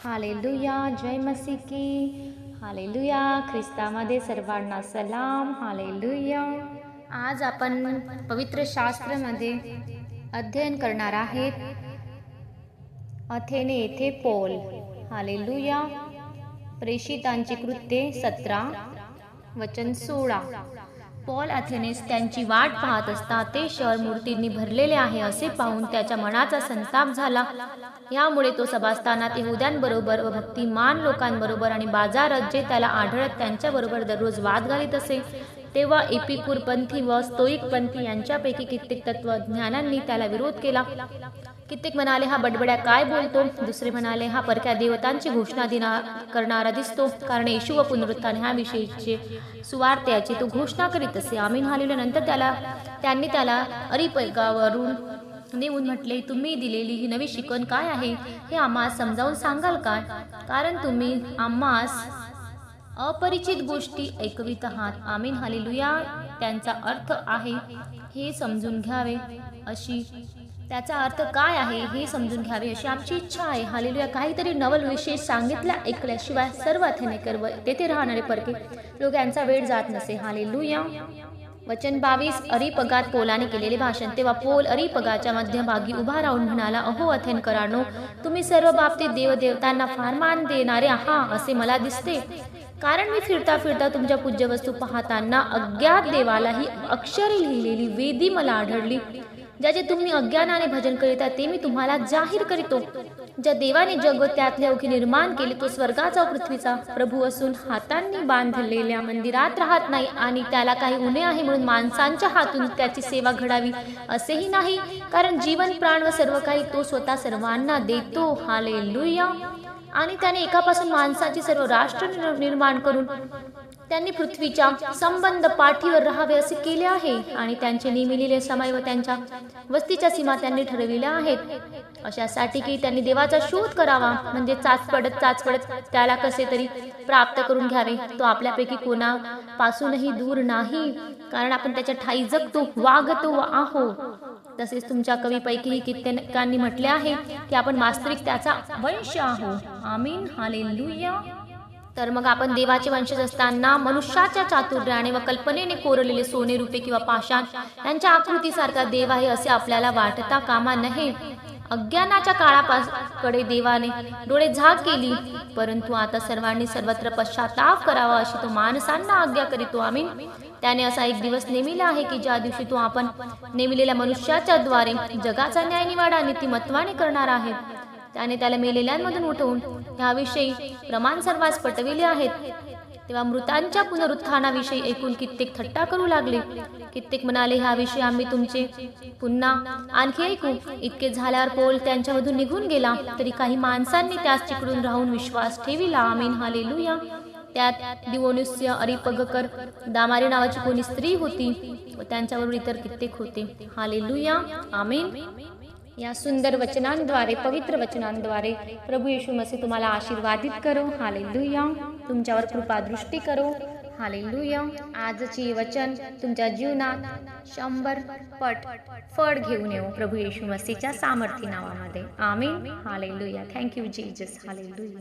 Hallelujah जय मसी की hallelujah ख्रिस्तामध्ये सर्वांना सलाम हालेलुया आज आपण पवित्र शास्त्रामध्ये अध्ययन करणार आहेत अथेने येथे पोल हालेलुया प्रेषितांची कृत्ये सतरा वचन सोळा पॉल अथेनेस त्यांची वाट पाहत असता ते शहर मूर्तींनी भरलेले आहे असे पाहून त्याच्या मनाचा संताप झाला. यामुळे तो सभास्थानात येहुद्यांबरोबर व भक्तिमान लोकांबरोबर आणि बाजारात जे त्याला आढळत त्यांच्याबरोबर दररोज वाद घालीत असे. तेव्हा एपिकूरपंथी व स्तोईकपंथी यांच्यापैकी कित्येक तत्वज्ञानांनी त्याला विरोध केला. कित्येक म्हणाले हा बडबड्या काय बोलतो? दुसरे म्हणाले हा परक्या देवतांची घोषणा दिना करणारा दिसतो. कारण येशू व पुनरुत्थान ह्या विषयीचे सुवार्त्याची तो घोषणा करीत असे. आम्ही नंतर त्याला त्यांनी त्याला अरिपैकावरून नेऊन म्हटले तुम्ही दिलेली ही नवी शिकवण काय आहे? हे आम्हाला समजावून सांगाल काय कारण तुम्ही आम्हास अपरिचित गोष्टी ऐकवित आहात. आमीन हालेलुया. त्यांचा अर्थ आहे हे समजून घ्यावे. अशी त्याचा अर्थ काय आहे हे समजून घ्यावे. अशी आमची इच्छा आहे. हालेलुया. काहीतरी नवल विशेष सांगितल्या ऐकल्याशिवाय सर्व अथेनेकर व तेथे राहणारे परके. लोक यांचा वेळ जात नसे. हालेलुया. वचन बावीस अरिपगात पोलाने केलेले भाषण. तेव्हा पोल अरिपगाच्या मध्यभागी उभा राहून म्हणाला अहो अथेनकरांनो तुम्ही सर्व बाबतीत देवदेवतांना फार मान देणारे आहा असे मला दिसते. कारण मी फिरता फिरता तुमच्या पूज्य वस्तू पाहताना अज्ञात देवाला ही अक्षरे लिहिलेली वेदी मला आढळली. ज्याचे तुम्ही अज्ञानाने भजन करीता ते मी तुम्हाला जाहीर करीतो. ज्या देवाने जग व त्यातले अवघी निर्माण केले तो स्वर्गाचा पृथ्वीचा प्रभू असून हातांनी बांधलेल्या मंदिरात राहत नाही आणि त्याला काही उणे आहे म्हणून माणसांच्या हातून त्याची सेवा घडावी असेही नाही. कारण जीवन प्राण व सर्व काही तो स्वतः सर्वांना देतो. हाले आणि त्याने एकापासून माणसाची सर्व राष्ट्र निर्माण करून त्यांनी पृथ्वीच्या संबंध पाठीवर राहावे असे केले आहे आणि त्यांचे नेमिलेले समय व त्यांच्या वस्तीच्या सीमा त्यांनी ठरविल्या आहेत. अशासाठी की त्यांनी देवाचा शोध करावा म्हणजे चाच चाचपडत चाचपडत त्याला कसे तरी प्राप्त करून घ्यावे. तो आपल्यापैकी कोणापासूनही दूर नाही कारण आपण त्याच्या ठाई जगतो वागतो व आहो. तसेच तुमच्या कवीपैकीही कित्येकांनी म्हटले आहे की आपण वास्तविक त्याचा वंश आहो आमीन. हालेलुया. तर मग आपण देवाचे वंशज असताना मनुष्याच्या चातुर्याने व कल्पनेने कोरलेले सोने रूपे किंवा पाषाण त्यांच्या आकृतीसारखा देव आहे असे आपल्याला वाटता कामा नये. अज्ञानाच्या काळापासकडे देवाने डोळे झाक केली परंतु आता सर्वांनी सर्वत्र पश्चाताप करावा अशी तो माणसांना आज्ञा करीतो आम्ही त्याने असा एक दिवस नेमिला आहे की ज्या दिवशी तो आपण नेमिलेल्या मनुष्याच्या द्वारे जगाचा न्याय निवाडा नीतिमत्वाने करणार आहे. त्याने त्याला मेलेल्यांमधून उठवून ह्याविषयी प्रमाण सर्वांस पटविले आहेत. तेव्हा मृतांच्या पुनरुत्थानाविषयी ऐकून कित्येक थट्टा करू लागले. कित्येक म्हणाले ह्याविषयी आम्ही तुमचे पुन्हा आणखी ऐकू. इतके झाल्यावर पोल त्यांच्यामधून निघून गेला. तरी काही माणसांनी त्यास चिकडून राहून विश्वास ठेविला. आमीन हालेलुया. त्यात दिवोनुस्य अरिपगकर दामारी नावाची कोणी स्त्री होती व त्यांच्याबरोबर इतर कित्येक होते. हालेलुया. आमीन. या सुंदर वचनांद्वारे पवित्र वचनांद्वारे प्रभू येशू मसीह तुम्हाला आशीर्वादित करो. हालेलुया. तुमच्यावर कृपा दृष्टी करो. हालेलुया. आजची वचन तुमच्या जीवनात शंभर पट फळ घेऊन येऊ प्रभू येशू मसीच्या सामर्थ्य नावामध्ये आमीन. Hallelujah. Thank you Jesus hallelujah.